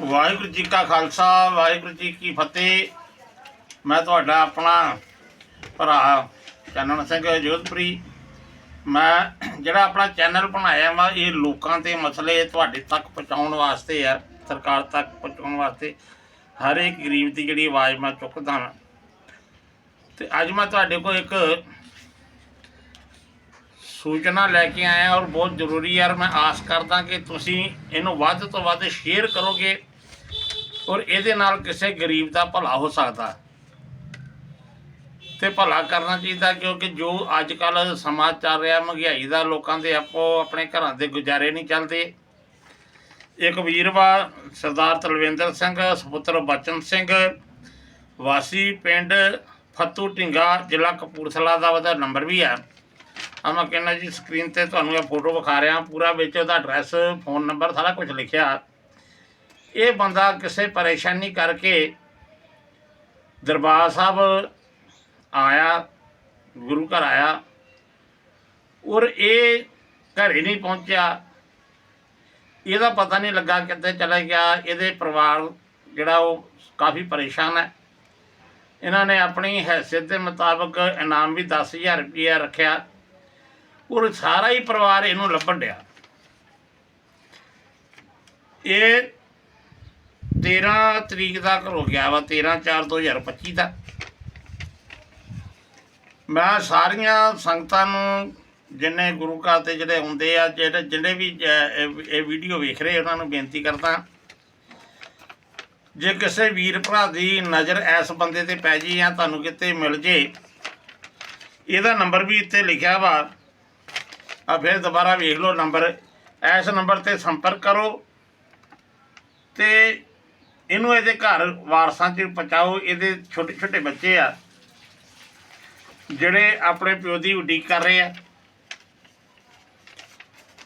ਵਾਹਿਗੁਰੂ ਜੀ ਕਾ ਖਾਲਸਾ, ਵਾਹਿਗੁਰੂ ਜੀ ਕੀ ਫਤਿਹ। ਮੈਂ ਤੁਹਾਡਾ ਆਪਣਾ ਭਰਾ ਚੰਨਣ ਸਿੰਘ ਜੋਧਪੁਰੀ। ਮੈਂ ਜਿਹੜਾ ਆਪਣਾ ਚੈਨਲ ਬਣਾਇਆ ਵਾ, ਇਹ ਲੋਕਾਂ ਦੇ ਮਸਲੇ ਤੁਹਾਡੇ ਤੱਕ ਪਹੁੰਚਾਉਣ ਵਾਸਤੇ ਆ, ਸਰਕਾਰ ਤੱਕ ਪਹੁੰਚਾਉਣ ਵਾਸਤੇ। ਹਰ ਇੱਕ ਗਰੀਬ ਦੀ ਜਿਹੜੀ ਆਵਾਜ਼ ਮੈਂ ਚੁੱਕਦਾ ਹਾਂ ਤੇ ਅੱਜ ਮੈਂ ਤੁਹਾਡੇ ਕੋਲ ਇੱਕ ਸੂਚਨਾ ਲੈ ਕੇ ਆਇਆ ਔਰ ਬਹੁਤ ਜ਼ਰੂਰੀ ਯਾਰ ਮੈਂ ਆਸ ਕਰਦਾ ਕਿ ਤੁਸੀਂ ਇਹਨੂੰ ਵੱਧ ਤੋਂ ਵੱਧ ਸ਼ੇਅਰ ਕਰੋਗੇ ਔਰ ਇਹਦੇ ਨਾਲ ਕਿਸੇ ਗਰੀਬ ਦਾ ਭਲਾ ਹੋ ਸਕਦਾ। ਤੇ ਭਲਾ ਕਰਨਾ ਚਾਹੀਦਾ ਕਿਉਂਕਿ ਜੋ ਅੱਜ ਕੱਲ ਸਮਾਜ ਚੱਲ ਰਿਹਾ, ਮਹਿੰਗਾਈ ਦਾ ਲੋਕਾਂ ਦੇ ਆਪੋ ਆਪਣੇ ਘਰਾਂ ਦੇ ਗੁਜ਼ਾਰੇ ਨਹੀਂ ਚੱਲਦੇ। ਇੱਕ ਵੀਰਵਾ ਸਰਦਾਰ ਤਲਵਿੰਦਰ ਸਿੰਘ, ਸੁਪੁੱਤਰ ਬਚਨ ਸਿੰਘ, ਵਾਸੀ ਪਿੰਡ ਫੱਤੂ ਢਿੰਗਾ, ਜ਼ਿਲ੍ਹਾ ਕਪੂਰਥਲਾ ਦਾ ਉਹਦਾ ਨੰਬਰ ਵੀ ਹੈ। ਆ ਮੈਂ ਕਹਿੰਦਾ ਜੀ ਸਕਰੀਨ ਤੇ ਤੁਹਾਨੂੰ ਇਹ ਫੋਟੋ ਵਿਖਾ ਰਿਹਾ, ਪੂਰਾ ਵਿੱਚ ਉਹਦਾ ਐਡਰੈਸ ਫੋਨ ਨੰਬਰ ਸਾਰਾ ਕੁਝ ਲਿਖਿਆ। ਇਹ ਬੰਦਾ ਕਿਸੇ ਪਰੇਸ਼ਾਨੀ ਕਰਕੇ ਦਰਬਾਰ ਸਾਹਿਬ ਆਇਆ, ਗੁਰੂ ਘਰ ਆਇਆ, ਔਰ ਇਹ ਘਰੇ ਨਹੀਂ ਪਹੁੰਚਿਆ। ਇਹਦਾ ਪਤਾ ਨਹੀਂ ਲੱਗਾ ਕਿੱਥੇ ਚਲਾ ਗਿਆ। ਇਹਦੇ ਪਰਿਵਾਰ ਜਿਹੜਾ ਉਹ ਕਾਫੀ ਪਰੇਸ਼ਾਨ ਹੈ। ਇਹਨਾਂ ਨੇ ਆਪਣੀ ਹੈਸੀਅਤ ਦੇ ਮੁਤਾਬਕ ਇਨਾਮ ਵੀ 10000 ਰੁਪਏ ਰੱਖਿਆ। ਉਹ ਸਾਰਾ ਹੀ ਪਰਿਵਾਰ ਇਹਨੂੰ ਲੱਭਣ ਡਿਆ। ਇਹ 13 ਤਰੀਕ ਦਾ ਹੋ ਗਿਆ ਵਾ 13 4 2025 ਦਾ। ਮੈਂ ਸਾਰੀਆਂ ਸੰਗਤਾਂ ਨੂੰ ਜਿੰਨੇ ਗੁਰੂ ਘਰ ਤੇ ਜਿਹੜੇ ਹੁੰਦੇ ਆ, ਜਿਹੜੇ ਜਿਹੜੇ ਵੀ ਇਹ ਇਹ ਵੀਡੀਓ ਵੇਖ ਰਹੇ ਉਹਨਾਂ ਨੂੰ ਬੇਨਤੀ ਕਰਦਾ ਜੇ ਕਿਸੇ ਵੀਰ ਭਰਾ ਦੀ ਨਜ਼ਰ ਇਸ ਬੰਦੇ ਤੇ ਪੈ ਜੀ ਜਾਂ ਤੁਹਾਨੂੰ ਕਿਤੇ ਮਿਲ ਜੇ, ਇਹਦਾ ਨੰਬਰ ਵੀ ਇੱਥੇ ਲਿਖਿਆ ਵਾ। ਆ ਫਿਰ ਦੁਬਾਰਾ ਵੇਖ ਲਓ ਨੰਬਰ। ਇਸ ਨੰਬਰ ਤੇ ਸੰਪਰਕ ਕਰੋ ਤੇ ਇਹਨੂੰ ਇਹਦੇ ਘਰ ਵਾਰਸਾਂ 'ਚ ਪਹੁੰਚਾਓ। ਇਹਦੇ ਛੋਟੇ ਛੋਟੇ ਬੱਚੇ ਆ, ਜਿਹੜੇ ਆਪਣੇ ਪਿਓ ਦੀ ਉਡੀਕ ਕਰ ਰਹੇ ਆ।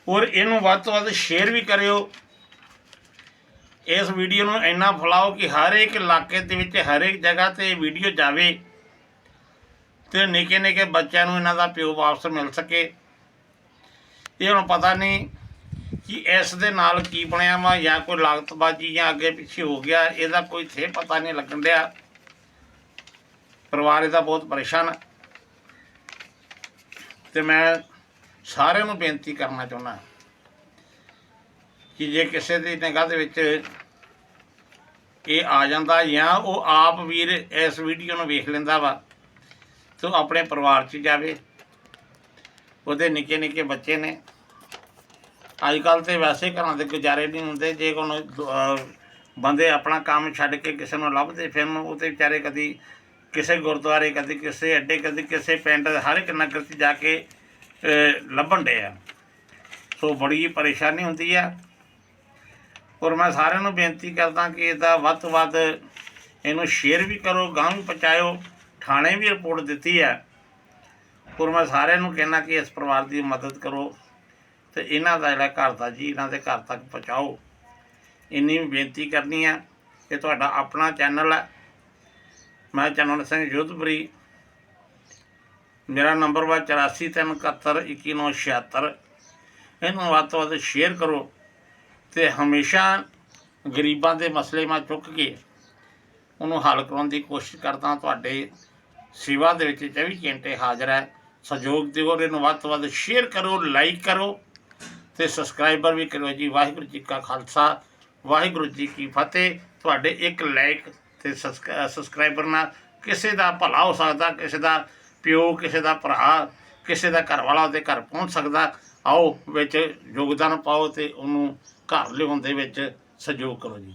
ਔਰ ਇਹਨੂੰ ਵੱਧ ਤੋਂ ਵੱਧ ਸ਼ੇਅਰ ਵੀ ਕਰਿਓ। ਇਸ ਵੀਡੀਓ ਨੂੰ ਇੰਨਾ ਫੈਲਾਓ ਕਿ ਹਰ ਇੱਕ ਇਲਾਕੇ ਦੇ ਵਿੱਚ, ਹਰ ਇੱਕ ਜਗ੍ਹਾ ਤੇ ਇਹ ਵੀਡੀਓ ਜਾਵੇ ਤੇ ਨਿੱਕੇ ਨਿੱਕੇ ਬੱਚਿਆਂ ਨੂੰ ਇਹਨਾਂ ਦਾ ਪਿਓ ਵਾਪਸ ਮਿਲ ਸਕੇ। ਇਹ ਹੁਣ ਪਤਾ ਨਹੀਂ ਕਿ ਇਸ ਦੇ ਨਾਲ ਕੀ ਬਣਿਆ ਵਾ ਜਾਂ ਕੋਈ ਲਾਗਤਬਾਜ਼ੀ ਜਾਂ ਅੱਗੇ ਪਿੱਛੇ ਹੋ ਗਿਆ, ਇਹਦਾ ਕੋਈ ਥੇ ਪਤਾ ਨਹੀਂ ਲੱਗਣ ਡਿਆ। ਪਰਿਵਾਰ ਇਹਦਾ ਬਹੁਤ ਪਰੇਸ਼ਾਨ ਹੈ ਤੇ ਮੈਂ ਸਾਰਿਆਂ ਨੂੰ ਬੇਨਤੀ ਕਰਨਾ ਚਾਹੁੰਦਾ ਕਿ ਜੇ ਕਿਸੇ ਦੀ ਨਿਗਾਹ ਦੇ ਵਿੱਚ ਇਹ ਆ ਜਾਂਦਾ ਜਾਂ ਉਹ ਆਪ ਵੀਰ ਇਸ ਵੀਡੀਓ ਨੂੰ ਵੇਖ ਲੈਂਦਾ ਵਾ ਤੇ ਉਹ ਆਪਣੇ ਪਰਿਵਾਰ 'ਚ ਜਾਵੇ। ਉਹਦੇ ਨਿੱਕੇ ਨਿੱਕੇ ਬੱਚੇ ਨੇ। ਅੱਜ ਕੱਲ ਤੇ ਵੈਸੇ ਘਰਾਂ ਦੇ ਗੁਜ਼ਾਰੇ ਨਹੀਂ ਹੁੰਦੇ। ਜੇ ਕੋਈ ਬੰਦੇ ਆਪਣਾ ਕੰਮ ਛੱਡ ਕੇ ਕਿਸੇ ਨੂੰ ਲੱਭਦੇ ਫਿਰਨ ਉਹ ਤੇ ਵਿਚਾਰੇ ਕਦੀ ਕਿਸੇ ਗੁਰਦੁਆਰੇ, ਕਦੀ ਕਿਸੇ ਅੱਡੇ, ਕਦੀ ਕਿਸੇ ਪਿੰਡ, ਹਰ ਇੱਕ ਨਗਰ 'ਚ ਜਾ ਕੇ ਲੱਭਣ ਡੇ ਆ। ਸੋ ਬੜੀ ਪਰੇਸ਼ਾਨੀ ਹੁੰਦੀ ਆ। ਔਰ ਮੈਂ ਸਾਰਿਆਂ ਨੂੰ ਬੇਨਤੀ ਕਰਦਾ ਕਿ ਇਹਦਾ ਵੱਧ ਤੋਂ ਵੱਧ ਇਹਨੂੰ ਸ਼ੇਅਰ ਵੀ ਕਰੋ ਗਾਂ ਵੀ ਪਹੁੰਚਾਇਓ। ਥਾਣੇ ਵੀ ਰਿਪੋਰਟ ਦਿੱਤੀ ਹੈ ਔਰ ਮੈਂ ਸਾਰਿਆਂ ਨੂੰ ਕਹਿਣਾ ਕਿ ਇਸ ਪਰਿਵਾਰ ਦੀ ਮਦਦ ਕਰੋ ਤੇ ਇਹਨਾਂ ਦਾ ਜਿਹੜਾ ਘਰ ਦਾ ਜੀ, ਇਹਨਾਂ ਦੇ ਘਰ ਤੱਕ ਪਹੁੰਚਾਓ। ਇੰਨੀ ਵੀ ਬੇਨਤੀ ਕਰਨੀ ਆ ਇਹ ਤੁਹਾਡਾ ਆਪਣਾ ਚੈਨਲ ਹੈ ਮੈਂ ਚੰਨਨ ਸਿੰਘ ਯੋਧਪੁਰੀ ਮੇਰਾ ਨੰਬਰ ਵਾ 8437711976 ਇਹਨੂੰ ਵੱਧ ਤੋਂ ਵੱਧ ਸ਼ੇਅਰ ਕਰੋ ਤੇ ਹਮੇਸ਼ਾ ਗਰੀਬਾਂ ਦੇ ਮਸਲੇ ਮੈਂ ਚੁੱਕ ਕੇ ਉਹਨੂੰ ਹੱਲ ਕਰਾਉਣ ਦੀ ਕੋਸ਼ਿਸ਼ ਕਰਦਾ। ਤੁਹਾਡੇ ਸੇਵਾ ਦੇ ਵਿੱਚ 24 ਘੰਟੇ ਹਾਜ਼ਰ ਹੈ। ਸਹਿਯੋਗ ਦਿਓ ਇਹਨੂੰ ਵੱਧ ਤੋਂ ਵੱਧ ਸ਼ੇਅਰ ਕਰੋ ਲਾਈਕ ਕਰੋ ਤੇ ਸਬਸਕ੍ਰਾਈਬਰ ਵੀ ਕਰੋ ਜੀ। ਵਾਹਿਗੁਰੂ ਜੀ ਕਾ ਖਾਲਸਾ, ਵਾਹਿਗੁਰੂ ਜੀ ਕੀ ਫਤਿਹ। ਤੁਹਾਡੇ ਇੱਕ ਲਾਈਕ ਤੇ ਸਬਸਕ੍ਰਾਈਬਰ ਨਾਲ ਕਿਸੇ ਦਾ ਭਲਾ ਹੋ ਸਕਦਾ, ਕਿਸੇ ਦਾ ਪਿਓ, ਕਿਸੇ ਦਾ ਭਰਾ, ਕਿਸੇ ਦਾ ਘਰ ਵਾਲਾ ਉਹਦੇ ਘਰ ਪਹੁੰਚ ਸਕਦਾ। ਆਓ ਵਿੱਚ ਯੋਗਦਾਨ ਪਾਓ ਤੇ ਉਹਨੂੰ ਘਰ ਲਿਆਉਣ ਦੇ ਵਿੱਚ ਸਹਿਯੋਗ ਕਰੋ ਜੀ।